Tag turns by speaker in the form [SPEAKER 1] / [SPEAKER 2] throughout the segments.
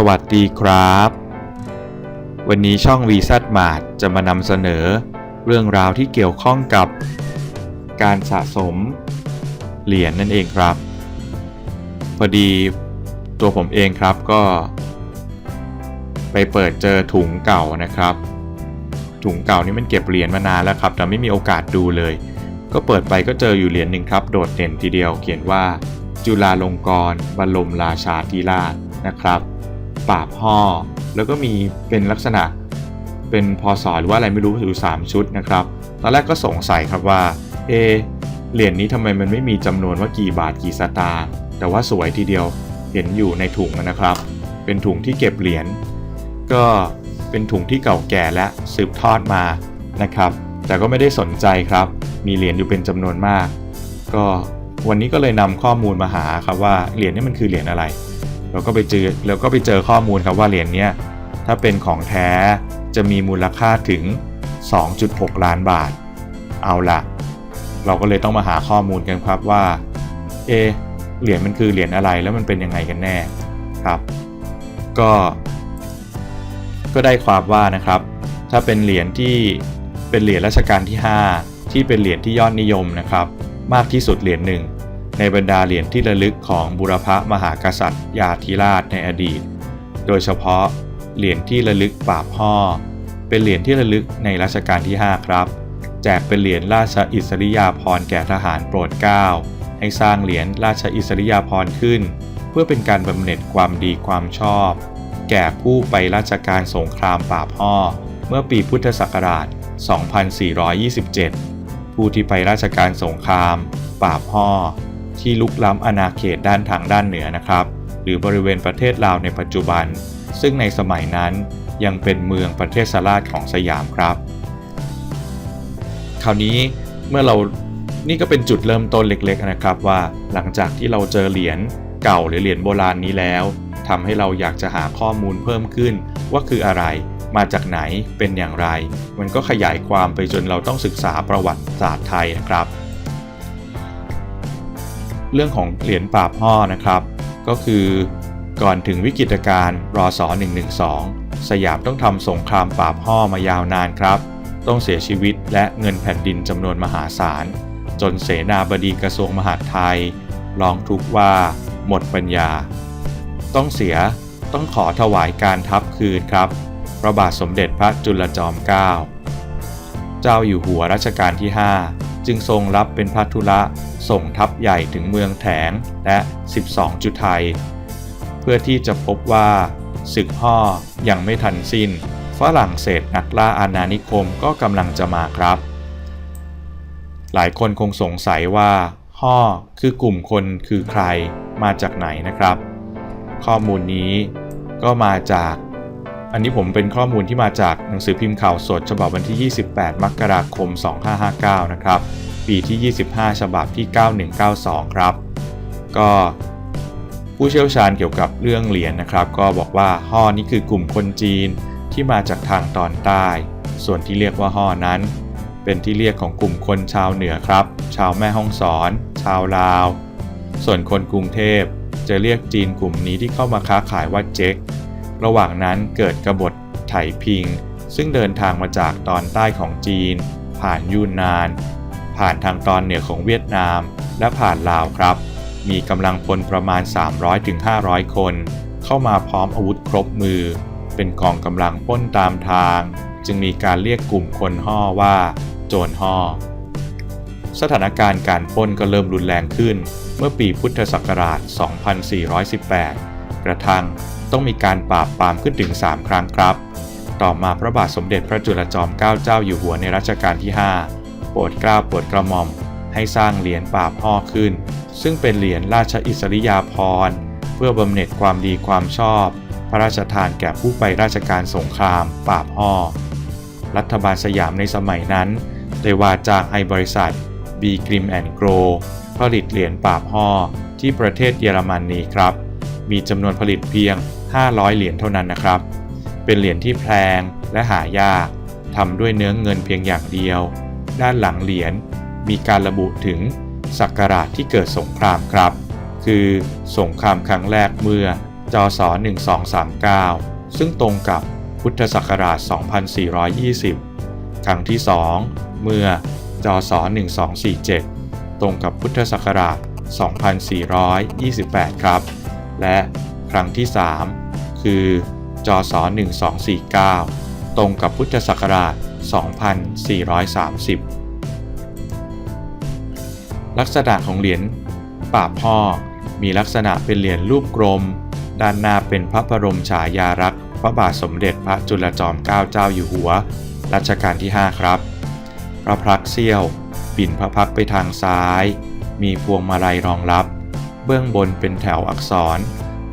[SPEAKER 1] สวัสดีครับ วันนี้ช่อง v ีซัมาร์จะมานำเสนอ เรื่องราวที่เกี่ยวข้องกับ การสะสม เหรียญนั่นเองครับ พอดีตัวผมเองครับก็ ไปเปิดเจอถุงเก่านะครับ ถุงเก่านี่มันเก็บเหรียญมานานแล้วครับ แต่ไม่มีโอกาสดูเลย ก็เปิดไปก็เจออยู่เหรียญหนึ่งครับ โดดเด่นทีเดียวเขียนว่าจุฬาลงกรณ์บรมราชาธิราชนะครับ ปราบห่อ แล้วก็มีเป็นลักษณะเป็นพศหรือว่าอะไรไม่รู้อยู่3ชุดนะครับ ตอนแรกก็สงสัยครับว่า เอเหรียญนี้ทำไมมันไม่มีจำนวนว่ากี่บาทกี่สตางค์แต่ว่าสวยทีเดียวเห็นอยู่ในถุงนะครับ เป็นถุงที่เก็บเหรียญก็เป็นถุงที่เก่าแก่และสืบทอดมานะครับ แต่ก็ไม่ได้สนใจครับ มีเหรียญอยู่เป็นจำนวนมาก ก็วันนี้ก็เลยนำข้อมูลมาหาครับว่าเหรียญนี้มันคือเหรียญอะไร เราก็ไปเจอแล้วก็ไปเจอข้อมูลครับว่าเหรียญเนี้ยถ้าเป็นของแท้จะมีมูลค่าถึง 2.6 ล้านบาท เอาละเราก็เลยต้องมาหาข้อมูลกันครับว่าเอเหรียญมันคือเหรียญอะไรแล้วมันเป็นยังไงกันแน่ครับ ก็ ก็ได้ความว่านะครับ ถ้าเป็นเหรียญที่เป็นเหรียญรัชกาลที่ 5 ที่เป็นเหรียญที่ยอดนิยมนะครับ มากที่สุดเหรียญหนึ่ง ในบรรดาเหรียญที่ระลึกของบุรพมหากษัตริย์ยาธิราชในอดีต โดยเฉพาะเหรียญที่ระลึกปราบห่อเป็นเหรียญที่ระลึกในรัชกาลที่ 5 ครับ แจกเป็นเหรียญราชอิสริยาภรณ์แก่ทหารโปรดเกล้าให้สร้างเหรียญราชอิสริยาภรณ์ขึ้น เพื่อเป็นการบำเหน็จความดีความชอบ แก่ผู้ไปราชการสงครามปราบห่อเมื่อปีพุทธศักราช 2427 ผู้ที่ไปราชการสงคราม ปราบห่อ ที่ลุกล้ำอาณาเขตด้านทางด้านเหนือนะครับ หรือบริเวณประเทศลาวในปัจจุบัน ซึ่งในสมัยนั้นยังเป็นเมืองประเทศสราชของสยามครับ คราวนี้เมื่อเรานี่ก็เป็นจุดเริ่มต้นเล็ก ๆ นะครับว่า หลังจากที่เราเจอเหรียญเก่าหรือเหรียญโบราณนี้แล้วทำให้เราอยากจะหาข้อมูลเพิ่มขึ้น ว่าคืออะไรมาจากไหนเป็นอย่างไร มันก็ขยายความไปจนเราต้องศึกษาประวัติศาสตร์ไทยนะครับ เรื่องของเหรียญปราบห่อนะครับ ก็คือก่อนถึงวิกฤตการณ์รศ112 สยามต้องทำสงครามปราบห่อมายาวนานครับ ต้องเสียชีวิตและเงินแผ่นดินจำนวนมหาศาล จนเสนาบดีกระทรวงมหาดไทยร้องทุกข์ว่า หมดปัญญา ต้องเสียต้องขอถวายการทัพคืนครับ พระบาทสมเด็จพระจุลจอมเกล้า เจ้าอยู่หัวรัชกาลที่ 5 จึงทรงรับเป็นพระธุระส่งทัพใหญ่ถึงเมืองแถงและ 12 จุดไทย เพื่อที่จะพบว่าศึกห่อยังไม่ทันสิ้น ฝรั่งเศสนักล่าอาณานิคมก็กำลังจะมาครับ หลายคนคงสงสัยว่าห่อคือกลุ่มคนคือใครมาจากไหนนะครับ ข้อมูลนี้ก็มาจาก อันนี้ผมเป็นข้อมูลที่มาจากหนังสือพิมพ์ข่าวสด ฉบับวันที่ 28 มกราคม 2559 นะครับ ปีที่ 25 ฉบับที่ 9192 ครับ ก็ผู้เชี่ยวชาญเกี่ยวกับเรื่องเหรียญนะครับ ก็บอกว่าห่อนี้คือกลุ่มคนจีนที่มาจากทางตอนใต้ ส่วนที่เรียกว่าห่อนั้น เป็นที่เรียกของกลุ่มคนชาวเหนือครับ ชาวแม่ฮ่องสอน ชาวลาว ส่วนคนกรุงเทพจะเรียกจีนกลุ่มนี้ที่เข้ามาค้าขายว่าเจ๊ก ระหว่างนั้นเกิดกบฏไถพิง ซึ่งเดินทางมาจากตอนใต้ของจีน ผ่านยูนนาน ผ่านทางตอนเหนือของเวียดนาม และผ่านลาวครับ มีกำลังพลประมาณ 300-500 คน เข้ามาพร้อมอาวุธครบมือ เป็นกองกำลังป้นตามทาง จึงมีการเรียกกลุ่มคนห่อว่า โจรห่อสถานการณ์การป้นก็เริ่มรุนแรงขึ้น เมื่อปีพุทธศักราช 2418 กระทั่งต้องมีการปราบปรามขึ้นถึง 3 ครั้งครับ ต่อมาพระบาทสมเด็จพระจุลจอมเกล้าเจ้าอยู่หัวในรัชกาลที่ 5 โปรดเกล้าโปรดกระหม่อม ให้สร้างเหรียญปราบห่อขึ้น ซึ่งเป็นเหรียญราชอิสริยาภรณ์เพื่อบำเหน็จความดีความชอบ พระราชทานแก่ผู้ไปราชการสงคราม ปราบห่อรัฐบาลสยามในสมัยนั้นได้ว่าจ้างให้บริษัท B Grim and Grow ผลิตเหรียญปราบห่อที่ประเทศเยอรมนนีครับ มีจำนวนผลิตเพียง 500 เหรียญเท่านั้นนะครับ เป็นเหรียญที่แพงและหายากทำด้วยเนื้อเงินเพียงอย่างเดียว ด้านหลังเหรียญมีการระบุถึงศักราชที่เกิดสงครามครับ คือสงครามครั้งแรกเมื่อจศ1239 ซึ่งตรงกับพุทธศักราช 2420 ครั้งที่ 2 เมื่อจศ1247 ตรงกับพุทธศักราช 2428 ครับ และครั้งที่ 3 คือจศ1249 ตรงกับพุทธศักราช 2430 ลักษณะของเหรียญป่าพ่อมีลักษณะเป็นเหรียญรูปกลม ด้านหน้าเป็นพระบรมฉายาลักษณ์พระบาทสมเด็จพระจุลจอมเกล้าเจ้าอยู่หัว รัชกาลที่ 5 ครับ พระพักตร์เสี้ยวปิ่นพระพักไปทางซ้าย มีพวงมาลัยรองรับ เบื้องบนเป็นแถวอักษร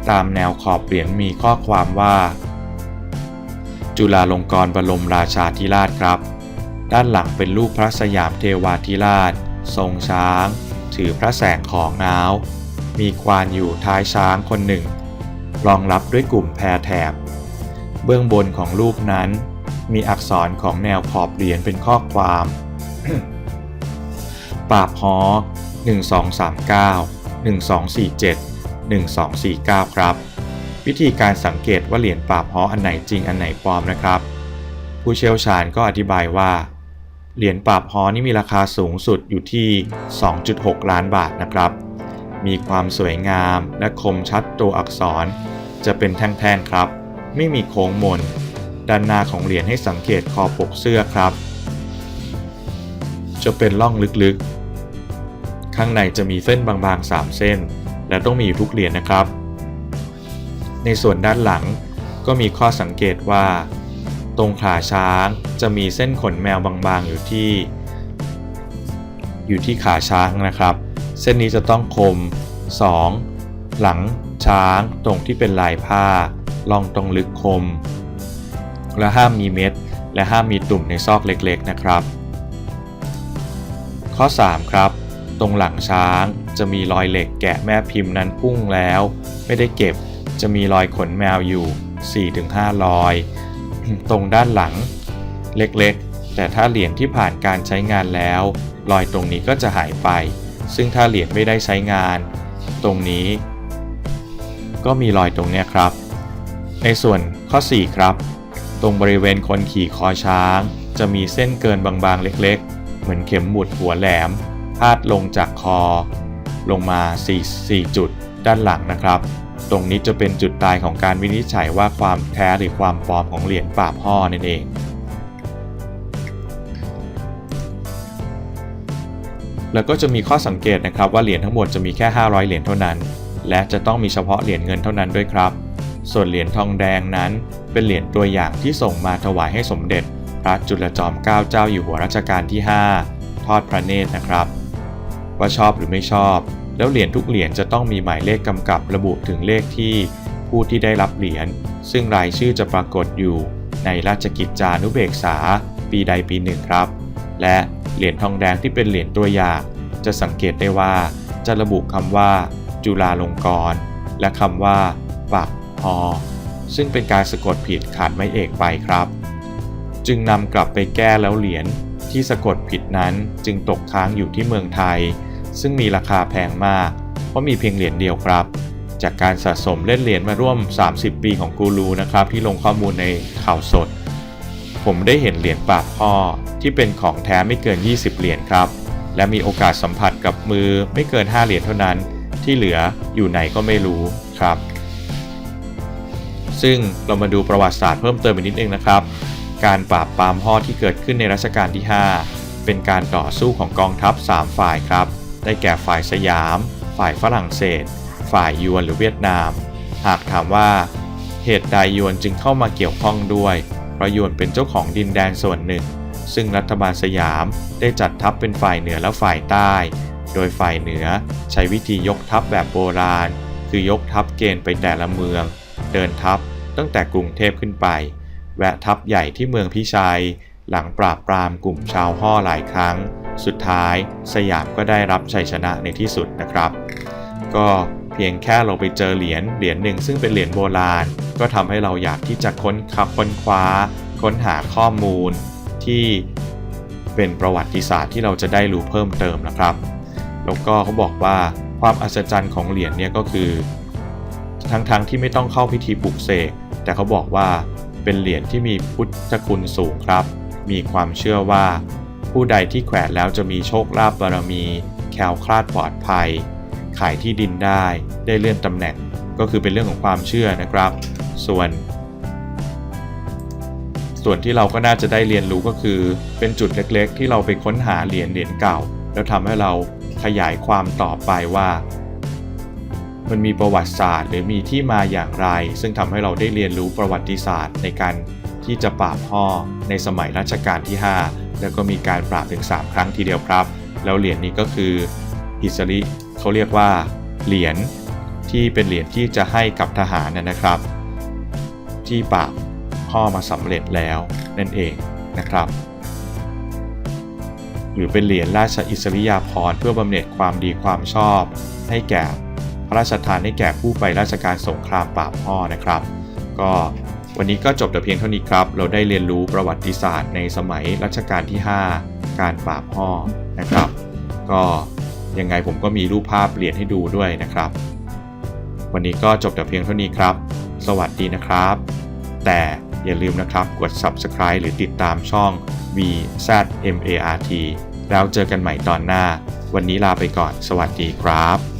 [SPEAKER 1] ตามแนวขอบเหรียญมีข้อความว่า จุฬาลงกรณ์บรมราชาธิราชครับ ด้านหลังเป็นรูปพระสยามเทวาธิราช ทรงช้าง ถือพระแสงของงาวมีควานอยู่ท้ายช้างคนหนึ่ง รองรับด้วยกลุ่มแพรแถบ เบื้องบนของรูปนั้น มีอักษรของแนวขอบเหรียญเป็นข้อความ ปราบฮอ1239 1247 1249 ครับ วิธีการสังเกตว่าเหรียญปราบฮออันไหนจริงอันไหนปลอมนะครับ ผู้เชี่ยวชาญก็อธิบายว่า เหรียญปราบฮอนี่มีราคาสูงสุดอยู่ที่ 2.6 ล้านบาทนะครับ มีความสวยงามและคมชัดตัวอักษร จะเป็นแท่งๆครับ ไม่มีโค้งมน ด้านหน้าของเหรียญให้สังเกตคอปกเสื้อครับ จะเป็นร่องลึกๆ ข้างในจะมีเส้นบางๆ 3 เส้น และต้องมีอยู่ทุกเหรียญนะครับ ในส่วนด้านหลังก็มีข้อสังเกตว่า ตรงขาช้างจะมีเส้นขนแมวบางๆ อยู่ที่ อยู่ที่ขาช้างนะครับ เส้นนี้จะต้องคม 2. หลังช้างตรงที่เป็นลายผ้า ลองตรงลึกคม และห้ามมีเม็ด และห้ามมีตุ่มในซอกเล็กๆนะครับ ข้อ 3 ครับ ตรงหลังช้างจะมีรอยเหล็กแกะแม่พิมพ์นั้นพุ่งแล้ว ไม่ได้เก็บจะมีรอยขนแมวอยู่ 4-5 รอย ตรงด้านหลัง เล็กๆ แต่ถ้าเหรียญที่ผ่านการใช้งานแล้ว รอยตรงนี้ก็จะหายไป ซึ่งถ้าเหรียญไม่ได้ใช้งาน ตรงนี้ ก็มีรอยตรงเนี้ยครับ ในส่วนข้อ 4 ครับ ตรงบริเวณคนขี่คอช้าง จะมีเส้นเกินบางๆ เล็กๆ เหมือนเข็มหมุดหัวแหลม พาดลงจากคอ ลงมา 4 4 จุดด้านหลังนะครับ ตรงนี้จะเป็นจุดตายของการวินิจฉัยว่าความแท้หรือความปลอมของเหรียญป่าบห่อนั่นเองแล้วก็จะมีข้อสังเกตนะครับว่าเหรียญทั้งหมดจะมีแค่ 500 เหรียญเท่านั้น และจะต้องมีเฉพาะเหรียญเงินเท่านั้นด้วยครับ ส่วนเหรียญทองแดงนั้น เป็นเหรียญตัวอย่างที่ส่งมาถวายให้สมเด็จ พระจุลจอมเกล้าเจ้าอยู่หัวรัชกาลที่ 5 ทอดพระเนตรนะครับ ว่าชอบหรือไม่ชอบ แล้วเหรียญทุกเหรียญจะต้องมีหมายเลขกำกับระบุถึงเลขที่ผู้ที่ได้รับเหรียญ ซึ่งรายชื่อจะปรากฏอยู่ในราชกิจจานุเบกษา ปีใดปีหนึ่งครับ และเหรียญทองแดงที่เป็นเหรียญตัวอย่าง จะสังเกตได้ว่าจะระบุคำว่า จุฬาลงกรณ์และคำว่าปักฮอซึ่งเป็นการสะกดผิดขาดไม่เอกไปครับ จึงนำกลับไปแก้แล้วเหรียญที่สะกดผิดนั้นจึงตกค้างอยู่ที่เมืองไทย ซึ่งมีราคาแพงมาก เพราะมีเพียงเหรียญเดียวครับ จากการสะสมเล่นเหรียญมาร่วม 30 ปีของกูรูนะครับที่ลงข้อมูลในข่าวสด ผมได้เห็นเหรียญปากพ่อที่เป็นของแท้ไม่เกิน 20 เหรียญครับ และมีโอกาสสัมผัสกับมือไม่เกิน 5 เหรียญเท่านั้น ที่เหลืออยู่ไหนก็ไม่รู้ครับ ซึ่งเรามาดูประวัติศาสตร์เพิ่มเติมอีกนิดนึงนะครับ การปราบปรามพ่อที่เกิดขึ้นในรัชกาลที่ 5 เป็นการต่อสู้ของกองทัพ 3 ฝ่ายครับ ได้แก่ฝ่ายสยาม ฝ่ายฝรั่งเศส ฝ่ายยวนหรือเวียดนาม หากถามว่า เหตุใดยวนจึงเข้ามาเกี่ยวข้องด้วยเพราะยวนเป็นเจ้าของดินแดนส่วนหนึ่ง ซึ่งรัฐบาลสยามได้จัดทัพเป็นฝ่ายเหนือและฝ่ายใต้ โดยฝ่ายเหนือใช้วิธียกทัพแบบโบราณ คือยกทัพเกณฑ์ไปแต่ละเมือง เดินทัพตั้งแต่กรุงเทพขึ้นไป แวะทัพใหญ่ที่เมืองพิชัย หลังปราบปรามกลุ่มชาวห่อหลายครั้ง สุดท้ายสยามก็ได้รับชัยชนะในที่สุดนะครับ ก็เพียงแค่เราไปเจอเหรียญเหรียญหนึ่งซึ่งเป็นเหรียญโบราณ ก็ทำให้เราอยากที่จะค้นคับค้นคว้า ค้นหาข้อมูลที่เป็นประวัติศาสตร์ที่เราจะได้รู้เพิ่มเติมนะครับ แล้วก็เขาบอกว่าความอัศจรรย์ของเหรียญเนี่ยก็คือ ทั้งๆทที่ไม่ต้องเข้าพิธีปลุกเสกแต่เขาบอกว่าเป็นเหรียญที่มีพุทธคุณสูงครับ มีความเชื่อว่า ผู้ใดที่แขวนแล้วจะมีโชคลาภบารมี แคล้วคลาดปลอดภัย ขายที่ดินได้ ได้เลื่อนตำแหน่ง ก็คือเป็นเรื่องของความเชื่อนะครับ ส่วน ส่วนที่เราก็น่าจะได้เรียนรู้ก็คือ เป็นจุดเล็กๆ ที่เราไปค้นหาเหรียญเหรียญเก่า แล้วทำให้เราขยายความต่อไปว่า มันมีประวัติศาสตร์ หรือมีที่มาอย่างไร ซึ่งทำให้เราได้เรียนรู้ประวัติศาสตร์ในการที่จะปราบพ่อในสมัยรัชกาลที่ 5 แล้วก็มีการปราบถึง 3 ครั้งทีเดียวครับ แล้วเหรียญนี้ก็คืออิสริเขาเรียกว่า เหรียญที่เป็นเหรียญที่จะให้กับทหารนะนะครับ ที่ปราบพ่อมาสำเร็จแล้วนั่นเองนะครับ หรือเป็นเหรียญราชอิสริยาภรณ์เพื่อบำเหน็จความดีความชอบ ให้แก่พระราชทานให้แก่ผู้ไปราชการสงครามปราบพ่อนะครับ ก็ วันนี้ก็จบแต่เพียงเท่านี้ครับ เราได้เรียนรู้ประวัติศาสตร์ในสมัยรัชกาลที่ 5 การปราบพ่อนะครับ ก็ยังไงผมก็มีรูปภาพเหรียญให้ดูด้วยนะครับ วันนี้ก็จบแต่เพียงเท่านี้ครับ สวัสดีนะครับ แต่อย่าลืมนะครับกด subscribe หรือติดตามช่อง VZMART แล้วเจอกันใหม่ตอนหน้า วันนี้ลาไปก่อน สวัสดีครับ